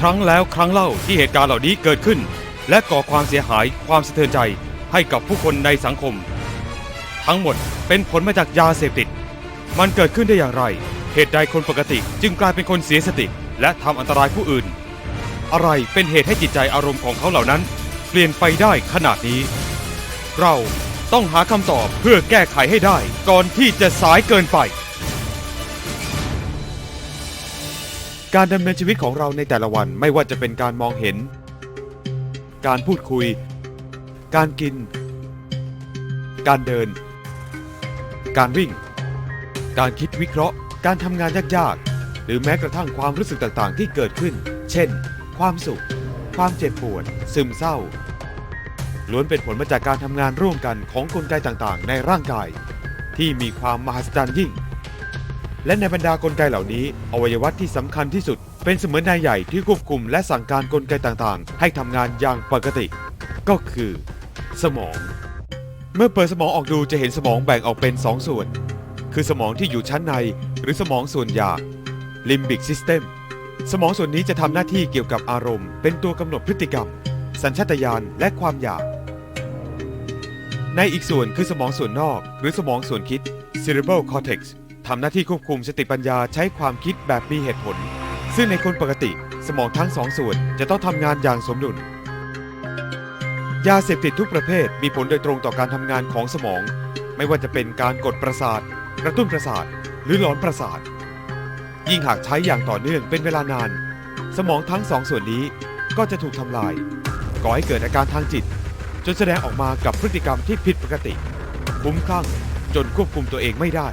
ครั้งแล้วครั้งเล่าที่เหตุการณ์เหล่านี้เกิดขึ้น และก่อความเสียหายความสะเทือนใจให้กับผู้คนในสังคม ทั้งหมดเป็นผลมาจากยาเสพติด มันเกิดขึ้นได้อย่างไร เหตุใดคนปกติจึงกลายเป็นคนเสียสติ และทำอันตรายผู้อื่น อะไรเป็นเหตุให้จิตใจอารมณ์ของเขาเหล่านั้น เปลี่ยนไปได้ขนาดนี้ เราต้องหาคำตอบเพื่อแก้ไขให้ได้ก่อนที่จะสายเกินไป การดำเนินชีวิตของเราในแต่ละวันไม่ว่าจะเป็นการมองเห็น การพูดคุย การกิน การเดิน การวิ่ง การคิดวิเคราะห์ การทำงานยากๆ หรือแม้กระทั่งความรู้สึกต่างๆ ที่เกิดขึ้น เช่น ความสุข ความเจ็บปวด ซึมเศร้า ล้วนเป็นผลมาจากการทำงานร่วมกันของกลไกต่างๆ ในร่างกาย ที่มีความมหัศจรรย์ยิ่ง และในบรรดากลไกเหล่านี้ อวัยวะที่สำคัญที่สุด เป็นเสมือนนายใหญ่ที่ควบคุมและสั่งการกลไกต่างๆ ให้ทำงานอย่างปกติ ก็คือ สมอง เมื่อเปิดสมองออกดูจะเห็นสมองแบ่งออกเป็น 2 ส่วน คือสมองที่อยู่ชั้นในหรือสมองส่วนหยาบ Limbic System สมองส่วนนี้จะทำหน้าที่เกี่ยวกับอารมณ์ เป็นตัวกำหนดพฤติกรรม สัญชาตญาณและความอยาก ในอีกส่วนคือสมองส่วนนอก หรือสมองส่วนคิด Cerebral Cortex ทำหน้าที่ควบคุมสติปัญญาใช้ความคิดแบบมีเหตุผล ซึ่งในคนปกติสมองทั้งสองส่วนจะต้องทำงานอย่างสมดุล ยาเสพติดทุกประเภทมีผลโดยตรงต่อการทำงานของสมอง ไม่ว่าจะเป็นการกดประสาท กระตุ้นประสาท หรือหลอนประสาท ยิ่งหากใช้อย่างต่อเนื่องเป็นเวลานาน สมองทั้งสองส่วนนี้ก็จะถูกทำลาย ก่อให้เกิดอาการทางจิต จนแสดงออกมากับพฤติกรรมที่ผิดปกติ คุ้มคลั่งจนควบคุมตัวเองไม่ได้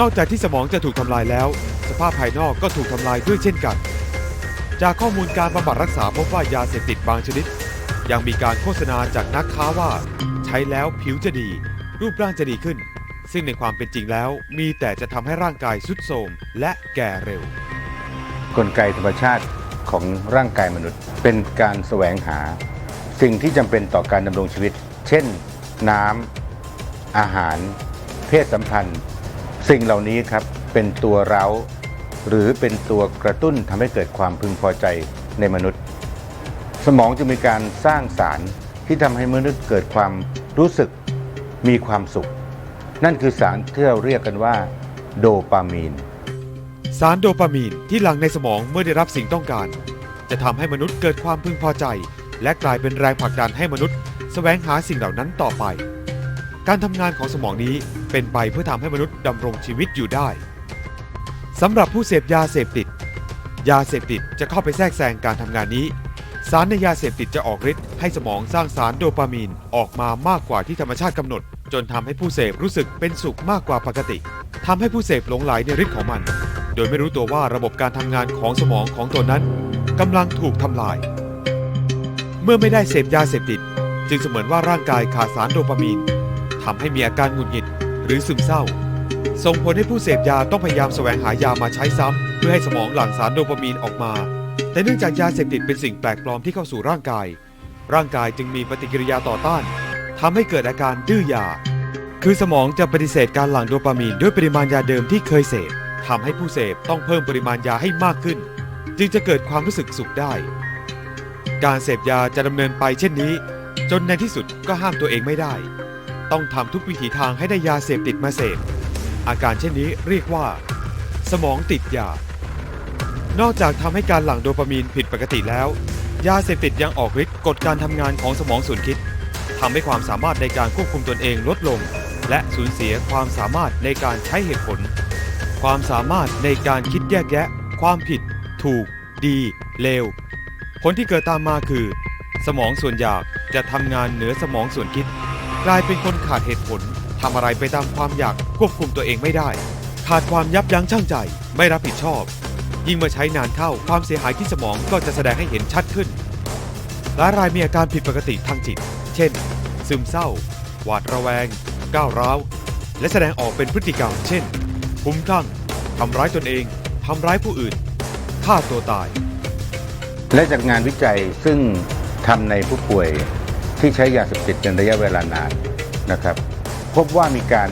นอกจากที่สมองจะถูกทำลายแล้ว สภาพภายนอกก็ถูกทำลายด้วยเช่นกัน จากข้อมูลการบำบัดรักษาพบว่ายาเสพติดบางชนิด ยังมีการโฆษณาจากนักค้าว่า ใช้แล้วผิวจะดี รูปร่างจะดีขึ้น ซึ่งในความเป็นจริงแล้วมีแต่จะทำให้ร่างกายสุดโทรมและแก่เร็ว กลไกธรรมชาติของร่างกายมนุษย์ เป็นการแสวงหา สิ่งที่จำเป็นต่อการดำรงชีวิต เช่น น้ำอาหาร เพศสัมพันธ์ สิ่งเหล่านี้ครับเป็นตัวเร้าหรือเป็นตัวกระตุ้นทำให้เกิดความพึงพอใจในมนุษย์ สมองจะมีการสร้างสารที่ทำให้มนุษย์เกิดความรู้สึกมีความสุข นั่นคือสารที่เราเรียกกันว่า โดปามีน สารโดปามีนที่หลั่งในสมองเมื่อได้รับสิ่งต้องการ จะทำให้มนุษย์เกิดความพึงพอใจ และกลายเป็นแรงผลักดันให้มนุษย์แสวงหาสิ่งเหล่านั้นต่อไป การทำงานของสมองนี้เป็นไปเพื่อทำให้มนุษย์ดำรงชีวิตอยู่ได้สำหรับผู้เสพยาเสพติด ยาเสพติดจะเข้าไปแทรกแซงการทำงานนี้ สารในยาเสพติดจะออกฤทธิ์ให้สมองสร้างสารโดปามีนออกมามากกว่าที่ธรรมชาติกำหนด จนทำให้ผู้เสพรู้สึกเป็นสุขมากกว่าปกติทำให้ผู้เสพหลงไหลในฤทธิ์ของมัน โดยไม่รู้ตัวว่าระบบการทำงานของสมองของตนนั้นกำลังถูกทำลาย เมื่อไม่ได้เสพยาเสพติด จึงเสมือนว่าร่างกายขาดสารโดปามีน ทำให้มีอาการหงุดหงิด หรือซึมเศร้า ส่งผลให้ผู้เสพยาต้องพยายามแสวงหายามาใช้ซ้ำเพื่อให้สมองหลั่งสารโดปามีนออกมา แต่เนื่องจากยาเสพติดเป็นสิ่งแปลกปลอมที่เข้าสู่ร่างกาย ร่างกายจึงมีปฏิกิริยาต่อต้านทำให้เกิดอาการดื้อยา คือสมองจะปฏิเสธการหลั่งโดปามีนด้วยปริมาณยาเดิมที่เคยเสพทำให้ผู้เสพต้องเพิ่มปริมาณยาให้มากขึ้น จึงจะเกิดความรู้สึกสุขได้ การเสพยาจะดำเนินไปเช่นนี้ จนในที่สุดก็ห้ามตัวเองไม่ได้ ต้องทำทุกวิถีทางให้ได้ยาเสพติดมาเสพ อาการเช่นนี้เรียกว่า สมองติดยา นอกจากทำให้การหลั่งโดปามีนผิดปกติแล้ว ยาเสพติดยังออกฤทธิ์กดการทำงานของสมองส่วนคิดทำให้ความสามารถในการควบคุมตนเองลดลง และสูญเสียความสามารถในการใช้เหตุผล ความสามารถในการคิดแยกแยะ ความผิด ถูก ดี เลว ผลที่เกิดตามมาคือ สมองส่วนอยากจะทำงานเหนือสมองส่วนคิด กลายเป็นคนขาดเหตุผลทำอะไรไปตามความอยากควบคุมตัวเองไม่ได้ ขาดความยับยั้งชั่งใจ ไม่รับผิดชอบ ยิ่งเมื่อใช้นานเข้าความเสียหายที่สมองก็จะแสดงให้เห็นชัดขึ้นหลายรายมีอาการผิดปกติทางจิต เช่น ซึมเศร้า หวาดระแวง ก้าวร้าว และแสดงออกเป็นพฤติกรรม เช่นคุ้มคลั่งทำร้ายตนเองทำร้ายผู้อื่น ฆ่าตัวตาย และจากงานวิจัยซึ่งทำในผู้ป่วย ที่ใช้ยาเสพติดเป็นระยะเวลานานนะครับพบว่ามีการ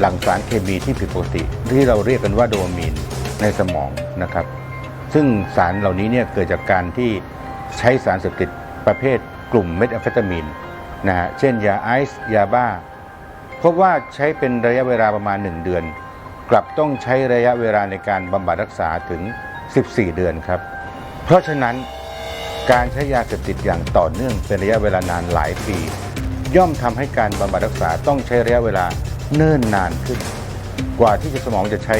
หลั่งสารเคมีที่ผิดปกติ ที่เราเรียกกันว่าโดมีนในสมองนะครับ ซึ่งสารเหล่านี้เนี่ยเกิดจากการที่ใช้สารเสพติดประเภทกลุ่มเมทแอมเฟตามีนนะฮะเช่นยาไอซ์ยาบ้า พบว่าใช้เป็นระยะเวลาประมาณ 1 เดือน กลับต้องใช้ระยะเวลาในการบำบัดรักษาถึง 14 เดือนครับ เพราะฉะนั้น การใช้ยาเสพติดอย่างต่อเนื่องเป็นระยะเวลานานหลายปี ย่อมทำให้การบำบัดรักษาต้องใช้ระยะเวลาเนิ่นนานขึ้น กว่าที่จะสมองจะใช้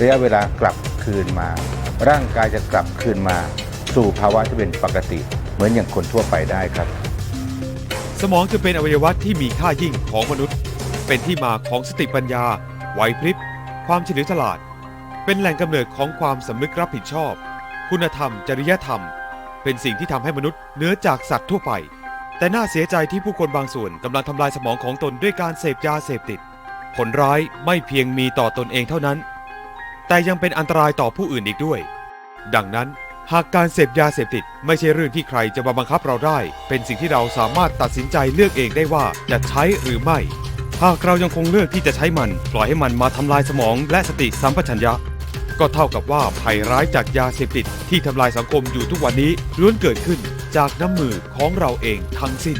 ระยะเวลากลับคืนมา ร่างกายจะกลับคืนมา สู่ภาวะที่เป็นปกติ เหมือนอย่างคนทั่วไปได้ครับ สมองจะเป็นอวัยวะที่มีค่ายิ่งของมนุษย์ เป็นที่มาของสติปัญญาไหวพริบ ความเฉลียวฉลาด เป็นแหล่งกำเนิดของความสำนึกรับผิดชอบ คุณธรรม จริยธรรม เป็นสิ่งที่ทำให้มนุษย์เหนือจากสัตว์ทั่วไป แต่น่าเสียใจที่ผู้คนบางส่วนกำลังทำลายสมองของตนด้วยการเสพยาเสพติด ผลร้ายไม่เพียงมีต่อตนเองเท่านั้น แต่ยังเป็นอันตรายต่อผู้อื่นอีกด้วย ดังนั้นหากการเสพยาเสพติด ไม่ใช่เรื่องที่ใครจะมาบังคับเราได้ เป็นสิ่งที่เราสามารถตัดสินใจเลือกเองได้ว่าจะใช้หรือไม่ หากเรายังคงเลือกที่จะใช้มัน ปล่อยให้มันมาทำลายสมองและสติสัมปชัญญะ ก็เท่ากับว่าภัยร้ายจากยาเสพติดที่ทำลายสังคมอยู่ทุกวันนี้ล้วนเกิดขึ้นจากน้ำมือของเราเองทั้งสิ้น